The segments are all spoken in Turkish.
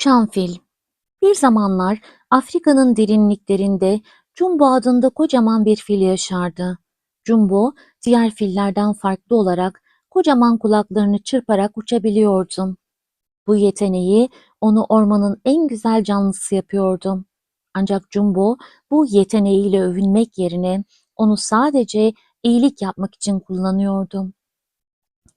Uçan Fil Bir zamanlar Afrika'nın derinliklerinde Jumbo adında kocaman bir fil yaşardı. Jumbo, diğer fillerden farklı olarak kocaman kulaklarını çırparak uçabiliyordu. Bu yeteneği onu ormanın en güzel canlısı yapıyordu. Ancak Jumbo bu yeteneğiyle övünmek yerine onu sadece iyilik yapmak için kullanıyordu.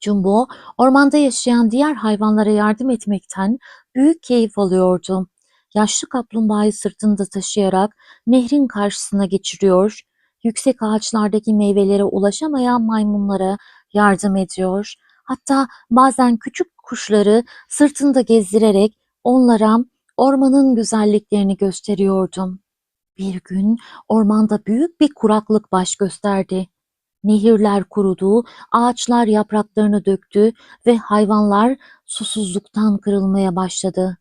Jumbo, ormanda yaşayan diğer hayvanlara yardım etmekten büyük keyif alıyordu. Yaşlı kaplumbağayı sırtında taşıyarak nehrin karşısına geçiriyor, yüksek ağaçlardaki meyvelere ulaşamayan maymunlara yardım ediyor. Hatta bazen küçük kuşları sırtında gezdirerek onlara ormanın güzelliklerini gösteriyordu. Bir gün ormanda büyük bir kuraklık baş gösterdi. Nehirler kurudu, ağaçlar yapraklarını döktü ve hayvanlar susuzluktan kırılmaya başladı.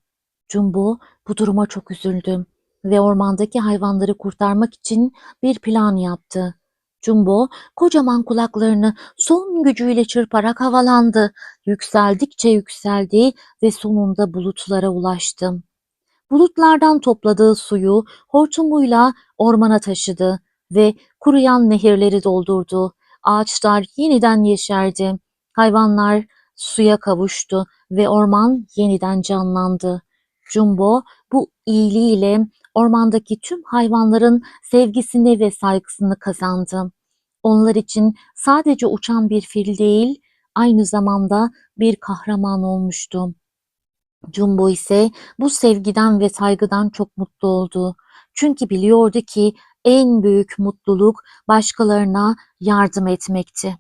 Jumbo bu duruma çok üzüldü ve ormandaki hayvanları kurtarmak için bir plan yaptı. Jumbo kocaman kulaklarını son gücüyle çırparak havalandı. Yükseldikçe yükseldi ve sonunda bulutlara ulaştı. Bulutlardan topladığı suyu hortumuyla ormana taşıdı ve kuruyan nehirleri doldurdu. Ağaçlar yeniden yeşerdi. Hayvanlar suya kavuştu ve orman yeniden canlandı. Jumbo bu iyiliğiyle ormandaki tüm hayvanların sevgisini ve saygısını kazandı. Onlar için sadece uçan bir fil değil, aynı zamanda bir kahraman olmuştu. Jumbo ise bu sevgiden ve saygıdan çok mutlu oldu. Çünkü biliyordu ki en büyük mutluluk başkalarına yardım etmekti.